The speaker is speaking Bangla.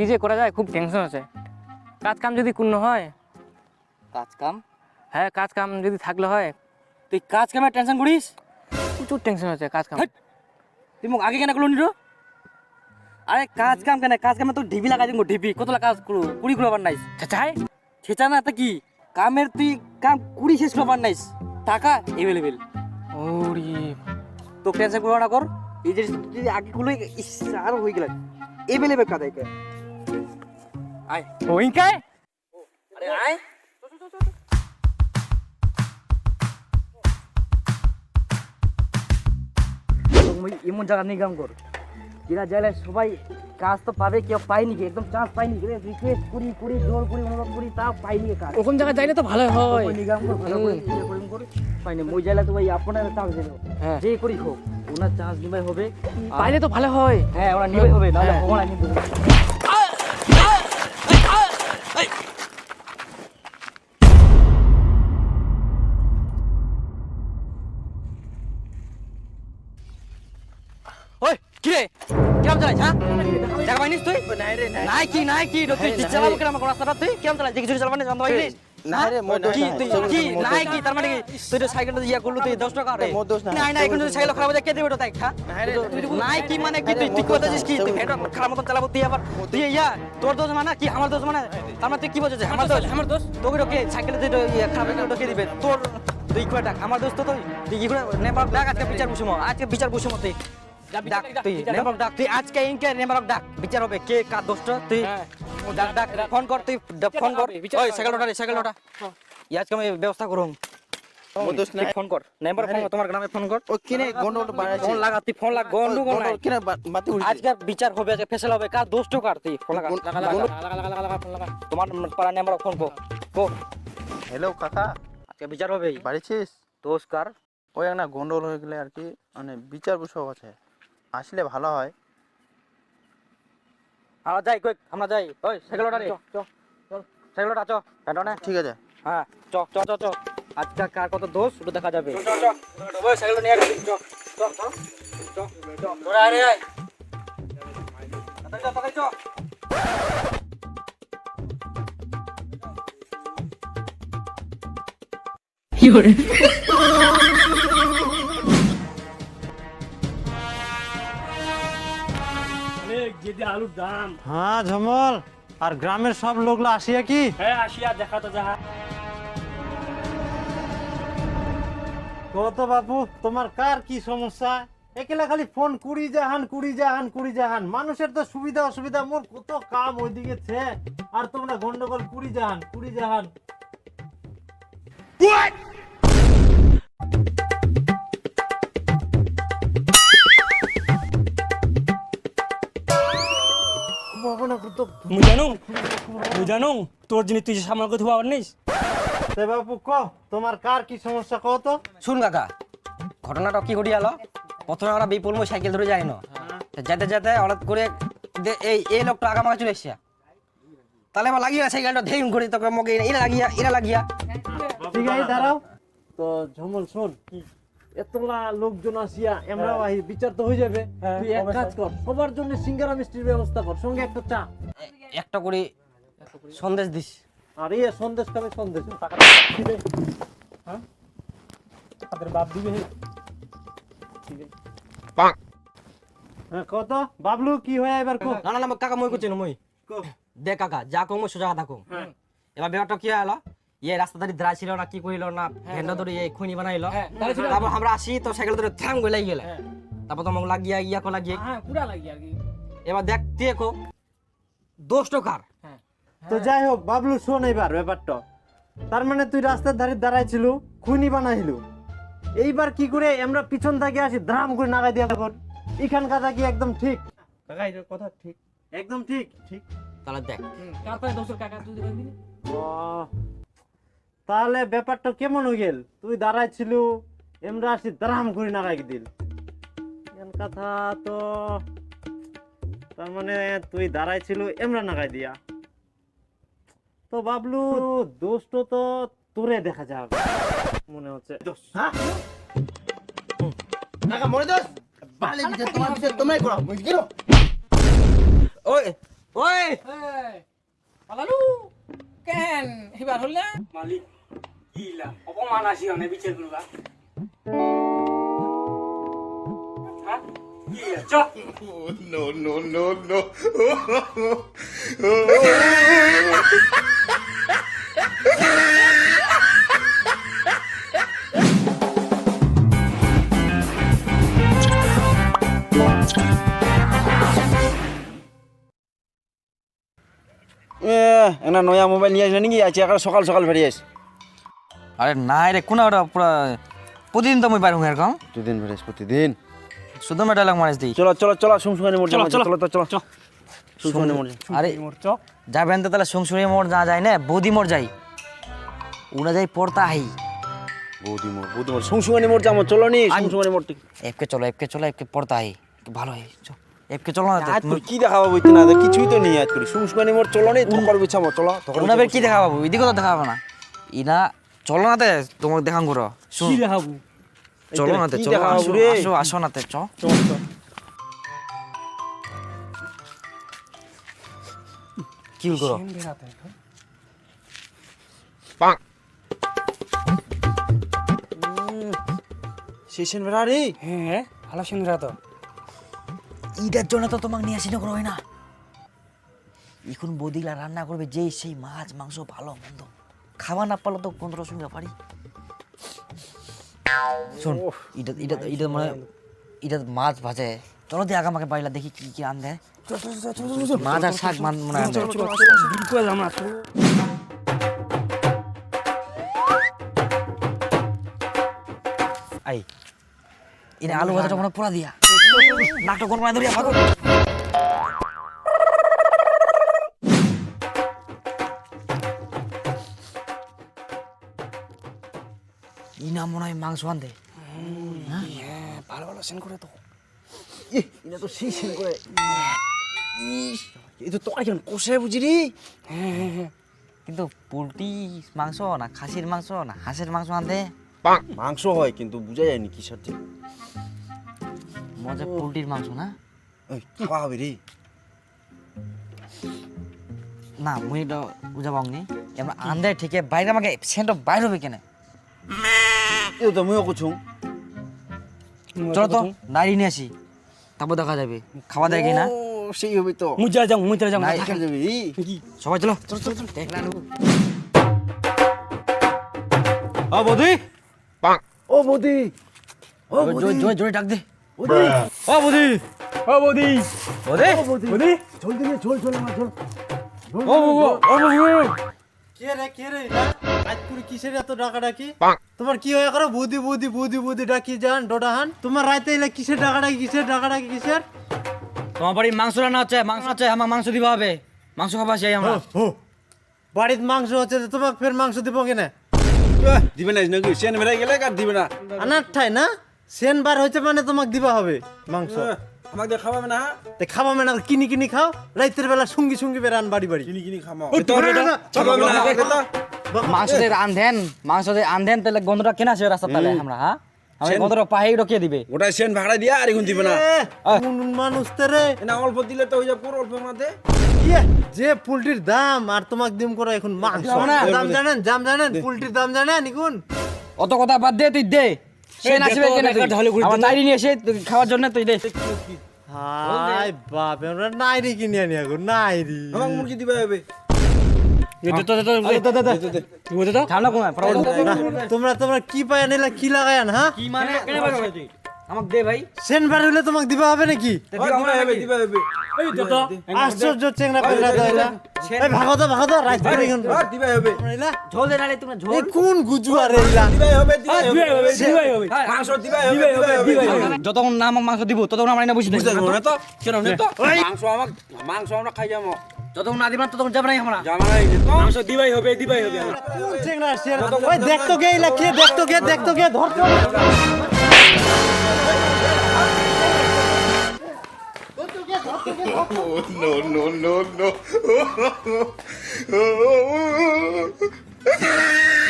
কি যে করা যায় খুব টেনশন আছে। কাজ কাম যদি কোনো হয় কাজ কাম? হ্যাঁ কাজ কাম যদি থাকলে হয় তুই কাজ কামে টেনশন করিস? প্রচুর টেনশন আছে কাজ কাম। তুই মোক আগে কেন করল আরে কাজ কাম কেন? কাজ কামে তো ঢিবি লাগাই দিব ঢিবি। কতলা কাজ করু? কুড়ি গুলো আবার নাইস চাই ছেচা না তা কি? কামের তুই কাম কুড়ি শেষ করবার নাইস টাকা এভেলেবেল ওরে। তো টেনশন করবা না কর। এই যে আগে গুলো আর হয়ে গেল। এভেলেবেল কাজ আইকে আয়। ওইকায় আরে আয়। তুমি এমন জায়গা নিয়ে কাম কর যাইলে সবাই কাজ তো পাবে কেউ পায়নি কি একদম চান্স পাইনি কি। রিকোয়েস্ট করি করি জোর করি অনুরোধ করি তাও পাইনি কাজ। ওরকম জায়গায় যাইলে তো ভালো হয়। নিগাম কর ভালো করে করিম কর পাইনি মই যাইলে তো ভাই আপনার চান্স দিল হ্যাঁ। যে করি হোক ওনার চান্স নিবাই হবে। পাইলে তো ভালো হয়। হ্যাঁ ওরা নিবাই হবে নাহলে হ্যাঁ। ওরা নিবে। পাইনিস তুই? নাই কি নাই। কি তুই চালাবো কেন আমার রাস্তাটা? তুই কেমন চালাই দেখি চালাবো না জানতে পারলিস নাই রে, কি তুই কি নাই। কি তার মানে কি? তুই তো সাইকেলটা ইয়া করলু তুই 10 টাকা রে দোষ নাই। নাই নাই এখন যদি সাইকেল খারাপ হয়ে কে দেবে তাই খা নাই কি মানে কি নাই তুই? তুই কথা দোষ দিস কি? তুই ভেটো খারাপ মতন চালাবো তুই আবার। তুই ইয়া তোর দোষ মানে কি? আমার দোষ মানে? তার মানে তুই কি বলছিস আমার দোষ আমার দোষ। তোকে কে সাইকেলে তুই খারাপ হয়ে গেলে দিবে। তোর তুই কি ডাক। আমার দোষ তো তুই তুই কি করে? নেবার ডাক আজকে বিচার বসুম আজকে বিচার তুই। ডাক তুই নেবার ডাক তুই আজকে ইনকে নেবার ডাক বিচার হবে কে কার দোষটা তুই। ডাক ডাক ফোন কর তুই ফোন কর হবে, বিচার ওই সাইকেল ওটা সাইকেল ওটা আজকে আমি ব্যবস্থা করুম দোষ নাই ফোন কর নেবার ফোন তোমার গ্রামে ফোন কর ও কিনে গন্ডগোল বাড়াইছে ফোন লাগা তুই ফোন লাগ গন্ডগোল নাই কিনে মাটি উড়ছে আজকে বিচার হবে আজকে ফেসলা হবে কার দোষটা কার তুই ফোন লাগা লাগা, লাগা, লাগা, লাগা, লাগা, লাগা, ফোন লাগা। তোমার পাড়া নেবার ফোন কো কো হ্যালো কাকা আজকে বিচার হবে বাড়িছিস দোষ কার ওই একটা গন্ডগোল হয়ে গেলে আর কি মানে বিচার বসে আছে আসলে ভালো হয় আমরা যাই কই আমরা যাই ওই সাইকেল ওটা রে সাইকেল ওটা চ হ্যাঁ ঠিক আছে হ্যাঁ চ চ চ চ আজকে কার কত দোষ ওটা দেখা যাবে চ চ ওই সাইকেল নিয়ে আসি চ চ চ চ চ তোরা আরে আয় তাড়াতাড়ি চ তাড়াতাড়ি চ যদি আলুর দাম। হ্যাঁ ঝমল। আর গ্রামের সব লোকলা আসিয়া কি? হ্যাঁ আসিয়া দেখা তো যাহা। কত বাপু তোমার কার কি সমস্যা? একেলা খালি ফোন কুড়ি জাহান কুড়ি জাহান কুড়ি জাহান। মানুষের তো সুবিধা অসুবিধা মোর কত কাম ওইদিকে ছে। আর তোমরা গন্ডগোল কুড়ি জাহান কুড়ি জাহান। জানো? তোর জিনিস তুই যে সামনে কথা আবার নিস? তে বাপু ক তোমার কার কি সমস্যা কও তো? শুন কাকা ঘটনাটা কি ঘটি আলো প্রথমে আমরা বিপুল মই সাইকেল ধরে যাই না। যেতে যেতে হঠাৎ করে দে- এই এই লোকটা আগামাকে চলে এসছে। তাহলে আমার লাগিয়ে সাইকেলটা ধেই করে তোকে মগে এরা লাগিয়া এরা লাগিয়া। ঠিক আছে দাঁড়াও। তো ঝমল শোন এতলা লোকজন আসিয়া আমরা আহি বিচার তো হয়ে যাবে। তুই এক কাজ কর সবার জন্য সিঙ্গারা মিষ্টির ব্যবস্থা কর সঙ্গে একটা চা। এ- একটা করে সন্দেশ দিস। আর সন্দেশ খাবে সন্দেশ তাদের বাপ দিবে হ্যাঁ কত বাবলু কি হয় এবার কো না না না কাকা মই করছি না মই। দে কাকা যা কম সোজা কথা কম এবার ব্যাপারটা কি হলো? ইয়ে রাস্তা ধারে দ্রা ছিল না কি কইলো না ভেন্ডা ধরে এই খুনি বানাইলো। তারপর আমরা আসি তো সাইকেল ধরে করে লাগি গেল। তারপর তোমাকে লাগিয়া ইয়া কো লাগিয়ে। হ্যাঁ পুরা লাগি আর কি এবার দেখ দেখো দোষটা কার? তো যাই হোক বাবলু শোন এবার ব্যাপারটা। তার মানে তুই রাস্তার ধারে দাঁড়াইছিল খুনি বানাইলু। এইবার কি করে আমরা পিছন থেকে আসি ধাম করে নাগাই দিয়া কর এখান কথা কি একদম ঠিক? কাকা এটার কথা ঠিক। একদম ঠিক? ঠিক। তাহলে দেখ। কার পায়ে দোষের কাকা তুই ও, তাহলে ব্যাপারটা কেমন হয়ে গেল তুই দাঁড়াইছিল এমরা আসি দারাম করে নাগাই দিল। এন কথা তো তার মানে তুই দাঁড়াইছিল এমরা নাগাই দিয়া। তো বাবলু দোষটা তো তোরে দেখা যাবে মনে হচ্ছে। বুঝলি? ওই ওই। পালালু। কেন? এবার হল না মালিক অপমান আসি অনে বিচার করবা। হ্যাঁ? ইলা চ। একটা নয়া মোবাইল নিয়ে আসলে নাকি? আছে এখন সকাল সকাল বেরিয়ে আস আরে না রে কোন ওটা পুরা প্রতিদিন তো মই বাইর হুঁ এরকম দুদিন বেরিয়েস প্রতিদিন। শুধু মেটা লাগ মারিস দিই। চলো চলো চলো সুমসুমানি মোড় চলো, চলো চলো। চলো তো চলো। চ। সুমসুমানি মোড় আরে যাবেন তো তাহলে সংসুরি মোড় যা যায় না বৌদি মোড় যাই। ওরা যাই পড়তা হাই। বৌদি মোড় বৌদি মোড়। সুমসুমানি মোড় যাব চলো নি সুমসুমানি মোড় এফকে চলো এফকে চলো এফকে পড়তা হাই। ভালো হয় চ এফকে চলো না তোর কি দেখাবো বইতে? না কিছুই তো নেই আজ করি সুমসুমানি মোড় চলো নি তখন বিছাবো চলো তখন ওনাদের কি দেখা পাবো এদিকে তো দেখা পাবো না। ইনা চলো না তে তোমাকে দেখান করো কি দেখাবো? চলো না তে চলো আসো আসো আসো না তে চ। চ চ কি করো শেষেন বেড়া রে? হ্যাঁ ভালো শুনরা তো। ঈদের জন্য তো তোমাকে নিয়ে আসি না করো না এখন বৌদিলা রান্না করবে যেই সেই মাছ মাংস ভালো মন্দ খাওয়া না পারলে তো কোন সঙ্গে পারি শোন এটা এটা এটা মানে এটা মাছ ভাজে চলো দিয়ে আগামাকে বাড়িলা দেখি কি কি আনবে মাছ আর শাক মান মনে হয় আনবে। আই এনে আলু ভাজাটা মনে পোড়া দিয়া। নাকটা কোন মানে ধরিয়া ভাগো ইনা মনে হয় মাংস আনতে। ভালো ভালো সেন করে তো। এটা তো শেষেন করে। এই তো তোরা কেন কষে বুঝি রে? কিন্তু পোলট্রি মাংস না খাসির মাংস না হাঁসের মাংস আনতে? মাংস হয় কিন্তু বুঝা যায়নি কিসের যে মজা পোলট্রির মাংস না? ওই খাওয়া হবে রে। না মুই এটা বুঝা পাওনি এবার আনতে ঠিক বাইরে আমাকে সেন্ট বাইরে হবে কেন? এই তো মুইও কুছুম চলো তো নারী নিয়ে আসি। তারপর দেখা যাবে। খাওয়া দেয় কি না ও সেই হবে তো। যাও মুজা যাও নাই। দেখা যাবে এই সবাই চলো। চলো চলো চলো। দেখ। না ও বৌদি। ও বৌদি। ও জোরে জোরে জোরে ডাক দে। ও বৌদি। ও বৌদি। বৌদি। বৌদি। চল দিলে চল চল আমার চল। ও ও ও বৌদি। কে রে কে রে? করে কিসের এত ডাকা ডাকি তোমার কি হয়ে করো? বুদি বুদি বুদি বুদি ডাকি যান ডোডাহান। তোমার রাইতে এলে কিসের ডাকা ডাকি কিসের ডাকা ডাকি কিসের? তোমার বাড়ি মাংস রান্না হচ্ছে মাংস হচ্ছে আমার মাংস দিবা হবে। মাংস খাবা চাই আমরা। হো বাড়িতে মাংস হচ্ছে তো তোমাকে ফের মাংস দিব কেনে? দিবে না নাকি সেন বেড়ে গেলে আর দিবে না আনার ঠাই না সেন বার হয়েছে মানে তোমাকে দিবা হবে মাংস আমাকে খাওয়াবে না তে না কিনি কিনি খাও রাইতের বেলা সঙ্গী সঙ্গী বেরান বাড়ি বাড়ি কিনি কিনি না, মাংস দিয়ে আনধেন মাংস দিয়ে আনধেন তাহলে গন্ধটা কেনা আছে রাস্তা তাহলে আমরা হ্যাঁ আমি গন্ধটা পাহাই রকিয়ে দিবে। ওটা সেন ভাড়া দিয়া আর এখন দিবে না। মানুষ রে? না অল্প দিলে তো যাবে পুরো অল্প মধ্যে? ইয়ে, যে পোল্ট্রির দাম আর তোমাকে দিম করে এখন মাংস। দাম জানেন দাম জানেন পোল্ট্রির দাম জানেন এখন অত কথা বাদ দে তুই দে। সে নাচবে কেন আমার। নিয়ে এসে খাওয়ার জন্য তুই দে। হাই বাপ আমরা নাইরি কিনে আনি এখন নাইরি আমাকে মুরগি দিবে হবে। তোমরা তোমরা কি পায় নিলা কি লাগায় হ্যাঁ? কি মানে? আমাকে দে ভাই। সেন বার হইলে তোমাকে দিবা হবে নাকি? দিবে হবে দিবে হবে এই তো তো। আশ্চর্য চেংরা পেংরা দইলা এই ভাগো তো ভাগো তো রাত করে এখন আর হবে। নাইলা ঝোল নালে তুমি ঝোল। এই কোন গুজুয়া রে ইলা দিবে হবে দিবে দিবে হবে হবে। হবে মাংস দিবে হবে দিবে হবে যতক্ষণ না আমাকে মাংস দিব ততক্ষণ আমরা না বুঝি বুঝতে পারব না তো কেন নে তো মাংস আমাকে মাংস আমরা খাই যাব যতক্ষণ না দিবা ততক্ষণ যাবে নাই আমরা জামা নাই মাংস দিবাই হবে দিবাই হবে কোন চিংড়া আসছে? ওই দেখতো গে ইলা দেখতো দেখ তো গে দেখ তো গে ধর তো no, no, no.